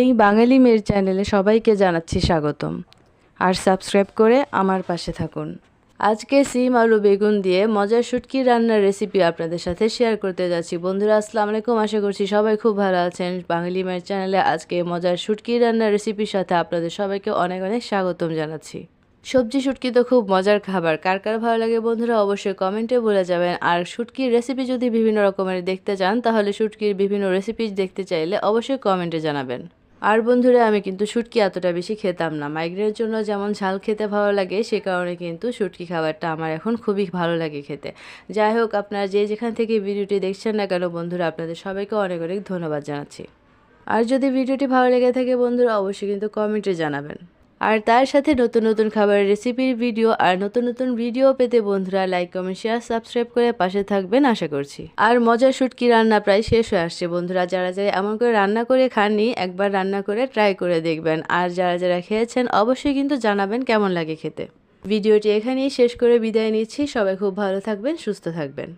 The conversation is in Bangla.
এই বাঙালি মেয়ের চ্যানেলে সবাইকে জানাচ্ছি স্বাগতম। আর সাবস্ক্রাইব করে আমার পাশে থাকুন। আজকে সিম আলু বেগুন দিয়ে মজার শুটকি রান্নার রেসিপি আপনাদের সাথে শেয়ার করতে যাচ্ছি। বন্ধুরা, আসসালামু আলাইকুম। আশা করছি সবাই খুব ভালো আছেন। বাঙালি মেয়ের চ্যানেলে আজকে মজার শুটকি রান্নার রেসিপির সাথে আপনাদের সবাইকে অনেক অনেক স্বাগতম জানাচ্ছি। সবজি শুটকি তো খুব মজার খাবার। কার কার ভালো লাগে বন্ধুরা, অবশ্যই কমেন্টে বলে যাবেন। আর শুটকির রেসিপি যদি বিভিন্ন রকমের দেখতে চান, তাহলে শুটকির বিভিন্ন রেসিপি দেখতে চাইলে অবশ্যই কমেন্টে জানাবেন। আর বন্ধুরা, আমি কিন্তু শুটকি এতটা বেশি খেতাম না। মাইগ্রেনের জন্য যেমন ঝাল খেতে ভালো লাগে, সে কারণে কিন্তু শুটকি খাবারটা আমার এখন খুবই ভালো লাগে খেতে। যাই হোক, আপনারা যে যেখান থেকে ভিডিওটি দেখছেন না কেন, বন্ধুরা, আপনাদের সবাইকে অনেক অনেক ধন্যবাদ জানাচ্ছি। আর যদি ভিডিওটি ভালো লেগে থাকে, বন্ধুরা, অবশ্যই কিন্তু কমেন্টে জানাবেন। আর তার সাথে নতুন নতুন খাবারের রেসিপির ভিডিও আর নতুন নতুন ভিডিও পেতে বন্ধুরা লাইক কমেন্ট শেয়ার সাবস্ক্রাইব করে পাশে থাকবেন আশা করছি। আর মজার শুটকি রান্না প্রায় শেষ হয়ে আসছে বন্ধুরা। যারা যারা এমন করে রান্না করে খাননি, একবার রান্না করে ট্রাই করে দেখবেন। আর যারা যারা খেয়েছেন, অবশ্যই কিন্তু জানাবেন কেমন লাগে খেতে। ভিডিওটি এখানেই শেষ করে বিদায় নিচ্ছি। সবাই খুব ভালো থাকবেন, সুস্থ থাকবেন।